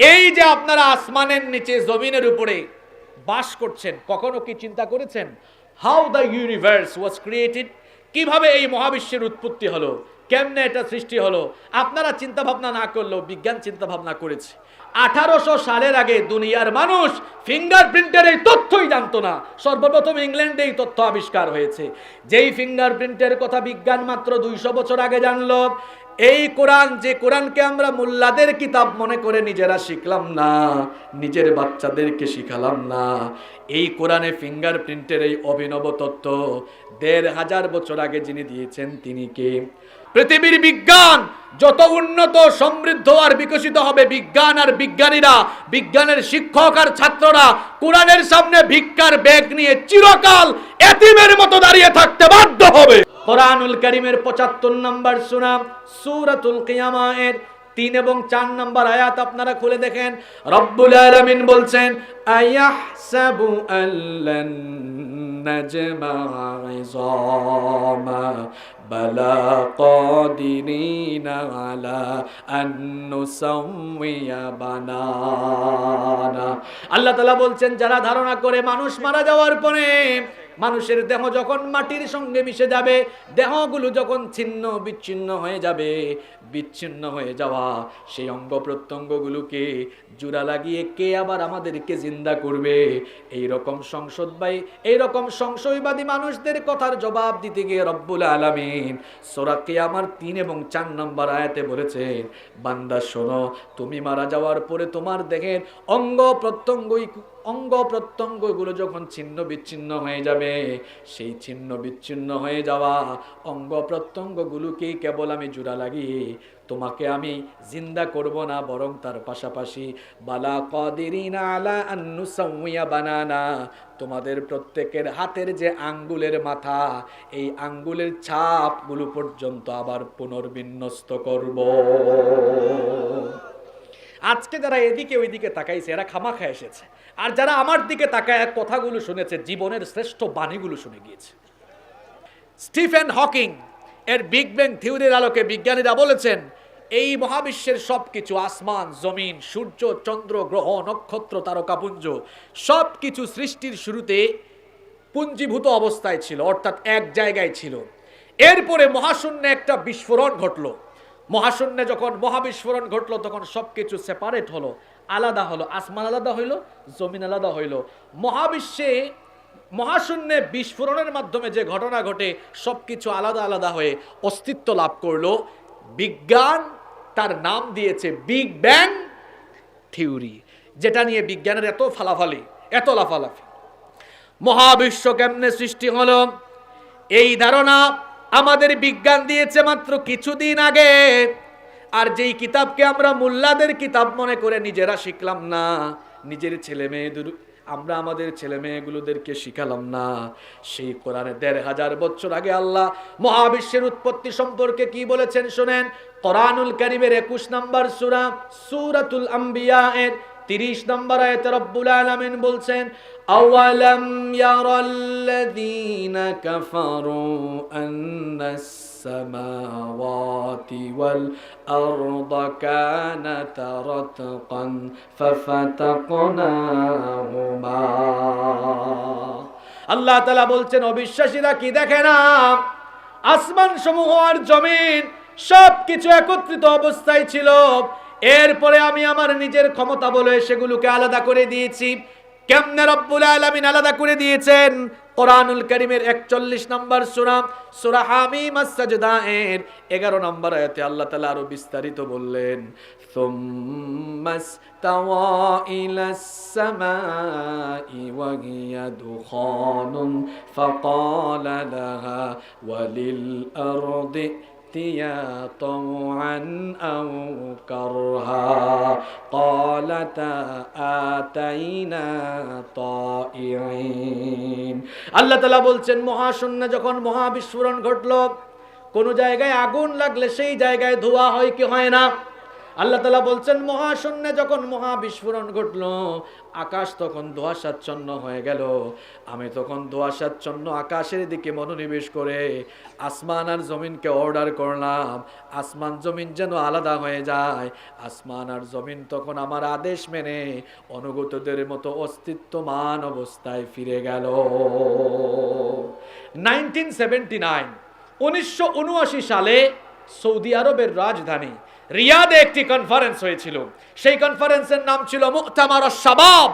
এই যে আপনারা আসমানের নিচে, জমিনের উপরে বাস করছেন, কখনো কি চিন্তা করেছেন? How the universe was created কীভাবে এই মহাবিশ্বের উৎপত্তি হলো? কেমনে এটা সৃষ্টি হলো? আপনারা চিন্তা ভাবনা না করলেও বিজ্ঞান চিন্তা ভাবনা করেছে। আঠারোশো সালের আগে দুনিয়ার মানুষ ফিঙ্গারপ্রিন্টের এই তথ্যই জানতো না। সর্বপ্রথম ইংল্যান্ডে এই তথ্য আবিষ্কার হয়েছে। যেই ফিঙ্গারপ্রিন্টের কথা বিজ্ঞান মাত্র দুইশো বছর আগে জানলো এই কোরআন, যে কোরআনকে আমরা মোল্লাদের কিতাব মনে করে নিজেরা শিখলাম না, নিজের বাচ্চাদেরকে শিখালাম না। এই কোরআনে ফিঙ্গারপ্রিন্টের এই অভিনব তত্ত্ব দেড় হাজার বছর আগে যিনি দিয়েছেন, তিনি কে? পৃথিবীর বিজ্ঞান, যত উন্নত, সমৃদ্ধ আর বিকশিত হবে বিজ্ঞান আর বিজ্ঞানীরা, বিজ্ঞানের শিক্ষক আর ছাত্ররা, কোরআনের সামনে ভিক্ষার ব্যাগ নিয়ে চিরকাল এতিমের মতো দাঁড়িয়ে থাকতে বাধ্য হবে। কোরআনুল করিমের পঁচাত্তর নম্বর সুনাম সুরাতুল কিয়ামা এর তিন এবং চার নম্বর আয়াত আপনারা খুলে দেখেন। রব্বুল আলামিন বলছেন, আয়াহসাবু আল্লান নাজমা ইযামা বালা কাদিরিনা আলা আন নুসাউইয়া বানানা। আল্লাহ তাআলা বলছেন, যারা ধারণা করে মানুষ মারা যাওয়ার পরে মানুষের দেহ যখন মাটির সঙ্গে মিশে যাবে, দেহগুলো যখন ছিন্ন বিচ্ছিন্ন হয়ে যাবে, বিচ্ছিন্ন হয়ে যাওয়া, সেই অঙ্গ প্রত্যঙ্গগুলোকে জোড়া লাগিয়ে কে আবার আমাদেরকে জিন্দা করবে? এই রকম সংসদবাই এই রকম সংশয়বাদী মানুষদের কথার জবাব দিতে গিয়ে রব্বুল আলামিন সোরাকে আমার তিন এবং চার নম্বর আয়াতে বলেছেন, বান্দা শোনো, তুমি মারা যাওয়ার পরে তোমার দেখেন অঙ্গ প্রত্যঙ্গই অঙ্গ প্রত্যঙ্গগুলো যখন ছিন্ন বিচ্ছিন্ন হয়ে যাবে, সেই ছিন্ন বিচ্ছিন্ন হয়ে যাওয়া অঙ্গ প্রত্যঙ্গগুলোকে কেবল আমি জোড়া লাগিয়ে তোমাকে আমি জিন্দা করব না, বরং তার পাশাপাশি বালা কদিরিনা আলা আন্নু বানানা, তোমাদের প্রত্যেকের হাতের যে আঙ্গুলের মাথা, এই আঙ্গুলের ছাপগুলো পর্যন্ত আবার পুনর্বিন্যস্ত করব। আজকে যারা এদিকে ওইদিকে তাকাইছে, এরা খামাখা এসেছে। আর যারা আমার দিকে তাকায়, কথাগুলো শুনেছে, জীবনের শ্রেষ্ঠ বাণীগুলো শুনে গিয়েছে। স্টিফেন হকিং এর বিগ ব্যাং থিওরির আলোকে বিজ্ঞানীরা বলেছেন, এই মহাবিশ্বের সব কিছু আসমান, জমিন, সূর্য, চন্দ্র, গ্রহ, নক্ষত্র তারকাপুঞ্জ সব কিছু সৃষ্টির শুরুতে পুঞ্জীভূত অবস্থায় ছিল, অর্থাৎ এক জায়গায় ছিল। এরপরে মহাশূন্যে একটা বিস্ফোরণ ঘটলো। মহাশূন্যে যখন মহাবিস্ফোরণ ঘটলো, তখন সব কিছু সেপারেট হলো। আলাদা হলো, আসমান আলাদা হইল, জমিন আলাদা হইল। মহাবিশ্বে মহাশূন্যে বিস্ফোরণের মাধ্যমে যে ঘটনা ঘটে সব কিছু আলাদা আলাদা হয়ে অস্তিত্ব লাভ করল। বিজ্ঞান তার নাম দিয়েছে বিগ ব্যাং থিওরি, যেটা নিয়ে বিজ্ঞানের এত ফালাফালি, এত লাফালাফি। মহাবিশ্ব কেমনে সৃষ্টি হলো? এই ধারণা আমাদের বিজ্ঞান দিয়েছে মাত্র কিছুদিন আগে। আর যেই কিতাবকে আমরা মোল্লাদের কিতাব মনে করে নিজেরা শিখলাম না, নিজের ছেলে মেয়েদের আমরা আমাদের ছেলে মেয়েগুলোদেরকে শিখালাম না। সেই কোরআনে দেড় হাজার বছর আগে আল্লাহ মহাবিশ্বের উৎপত্তি সম্পর্কে কি বলেছেন শোনেন? কোরআনুল করিমের একুশ নম্বর সুরা, সুরাতুল আম্বিয়া এর তিরিশ নম্বর আয়তে রব্বুল আলামিন বলছেন, আওয়ালাম ইয়ারাল্লাযীনা কাফারু আন্নাস السماوات والأرض كانتا رتقا ففتقناهما আল্লাহ তালা বলছেন অবিশ্বাসীরা কি দেখে না আসমান সমূহ আর জমিন সব কিছু একত্রিত অবস্থায় ছিল এরপরে আমি আমার নিজের ক্ষমতা বলে সেগুলোকে আলাদা করে দিয়েছি কেমনে রব্বুল আলামিন আলাদা করে দিয়েছেন কোরআনুল করিমের একচল্লিশ নম্বর সুরা সুরা হামিম সাজদা এর এগারো নম্বর আয়াতে আল্লাহ তালা আরো বিস্তারিত বললেন ثم استوى إلى السماء وهي دخان فقال لها وللأرض ائتيا طوعا أو كرها قالتا آتينا طائعين আল্লাহ তালা বলছেন মহাশূন্য যখন মহাবিস্ফোরণ ঘটল কোন জায়গায় আগুন লাগলে সেই জায়গায় ধোয়া হয় কি হয় না আল্লাহ তালা বলছেন, মহাশূন্যে যখন মহা বিস্ফোরণ ঘটলো, আকাশ তখন ধোয়াশাচ্ছন্ন হয়ে গেল। আমি তখন ধোয়াশাচ্ছন্ন আকাশের দিকে মনোনিবেশ করে আসমান আর জমিনকে অর্ডার করলাম। আসমান জমিন যেন আলাদা হয়ে যায়। আসমান আর জমিন তখন আমার আদেশ মেনে অনুগতদের মতো অস্তিত্বমান অবস্থায় ফিরে গেল। নাইনটিন সেভেন্টি নাইন, উনিশশো উনআশি সালে সৌদি আরবের রাজধানী রিয়াদে একটি কনফারেন্স হয়েছিল। সেই কনফারেন্সের নাম ছিল মুক্তামার শাবাব।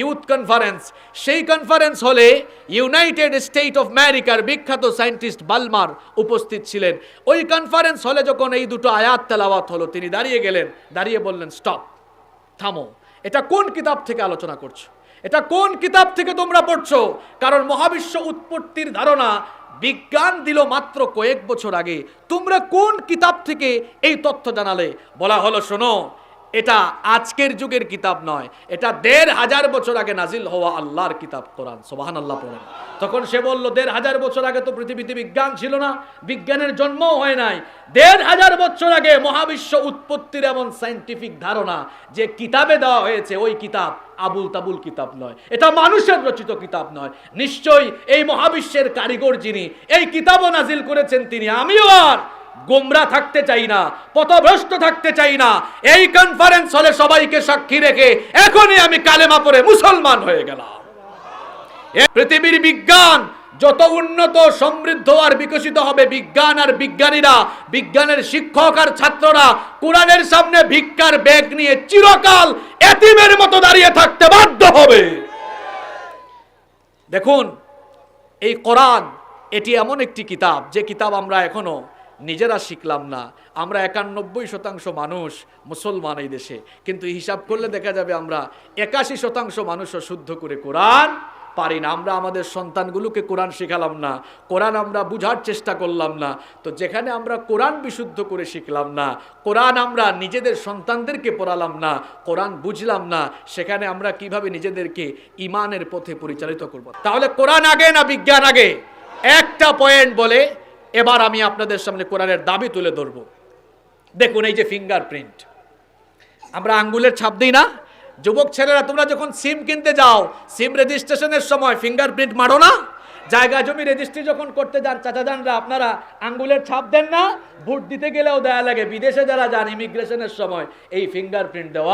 ইউথ কনফারেন্স সেই কনফারেন্স হলে ইউনাইটেড স্টেট অফ আমেরিকার বিখ্যাত সায়েন্টিস্ট বালমার উপস্থিত ছিলেন। ওই কনফারেন্স হলে যখন এই দুটো আয়াত তেলাওয়াত হলো, তিনি দাঁড়িয়ে গেলেন, দাঁড়িয়ে বললেন স্টপ থামো। এটা কোন কিতাব থেকে আলোচনা করছ? এটা কোন কিতাব থেকে তোমরা পড়ছো? কারণ মহাবিশ্ব উৎপত্তির ধারণা বিজ্ঞান দিল মাত্র কয়েক বছর আগে। তোমরা কোন কিতাব থেকে এই তথ্য জানালে? বলা হলো, শোনো এটা আজকের যুগের কিতাব নয়। এটা দেড় হাজার বছর আগে নাজিল হওয়া আল্লাহর কিতাব, কোরআন। সোবাহান আল্লাহ পড়েন তখন সে বলল, দেড় হাজার বছর আগে তো পৃথিবীতে বিজ্ঞান ছিল না, বিজ্ঞানের জন্মও হয় নাই। দেড় হাজার বছর আগে মহাবিশ্ব উৎপত্তির এমন সাইন্টিফিক ধারণা যে কিতাবে দেওয়া হয়েছে, ওই কিতাব আবুল তাবুল কিতাব নয়। এটা মানুষের রচিত কিতাব নয়। নিশ্চয়ই এই মহাবিশ্বের কারিগর যিনি, এই কিতাবও নাজিল করেছেন তিনি। আমিও আর গোমরা থাকতে চাই না, পথভ্রষ্ট থাকতে চাই না। এই কনফারেন্স হলে সবাইকে সাক্ষী রেখে এখনই আমি কালেমা পড়ে মুসলমান হয়ে গেলাম। পৃথিবীর বিজ্ঞান যত উন্নত, সমৃদ্ধ আর বিকশিত হবে বিজ্ঞান আর বিজ্ঞানীরা, বিজ্ঞানের শিক্ষক আর ছাত্ররা, কোরআনের সামনে ভিক্ষার ব্যাগ নিয়ে চিরকাল এতিমের মতো দাঁড়িয়ে থাকতে বাধ্য হবে। দেখুন, এই কোরআন, এটি এমন একটি কিতাব, যে কিতাব আমরা এখনও নিজেরা শিখলাম না। আমরা একানব্বই শতাংশ মানুষ মুসলমান এই দেশে। কিন্তু হিসাব করলে দেখা যাবে আমরা একাশি শতাংশ মানুষও শুদ্ধ করে কোরআন পারি না। আমরা আমাদের সন্তানগুলোকে কোরআন শেখালাম না। কোরআন আমরা বুঝার চেষ্টা করলাম না। তো যেখানে আমরা কোরআন বিশুদ্ধ করে শিখলাম না, কোরআন আমরা নিজেদের সন্তানদেরকে পড়ালাম না, কোরআন বুঝলাম না, সেখানে আমরা কীভাবে নিজেদেরকে ইমানের পথে পরিচালিত করব? তাহলে কোরআন আগে না বিজ্ঞান আগে? একটা পয়েন্ট বলে এবার আমি আপনাদের সামনে কোরআনের দাবি তুলে ধরব। দেখুন এই যে ফিঙ্গার প্রিন্ট আমরা আঙ্গুলের ছাপ দিই না। যুবক ছেলেরা, তোমরা যখন সিম কিনতে যাও, সিম রেজিস্ট্রেশনের সময় ফিঙ্গারপ্রিন্ট মারো না। জায়গা, জমি রেজিস্ট্রি যখন করতে যান, চাচা যানরা আপনারা আঙ্গুলের ছাপ দেন না। ভোট দিতে গেলেও দেয়া লাগে, বিদেশে যারা যান ইমিগ্রেশনের সময় এই ফিঙ্গারপ্রিন্ট দেওয়া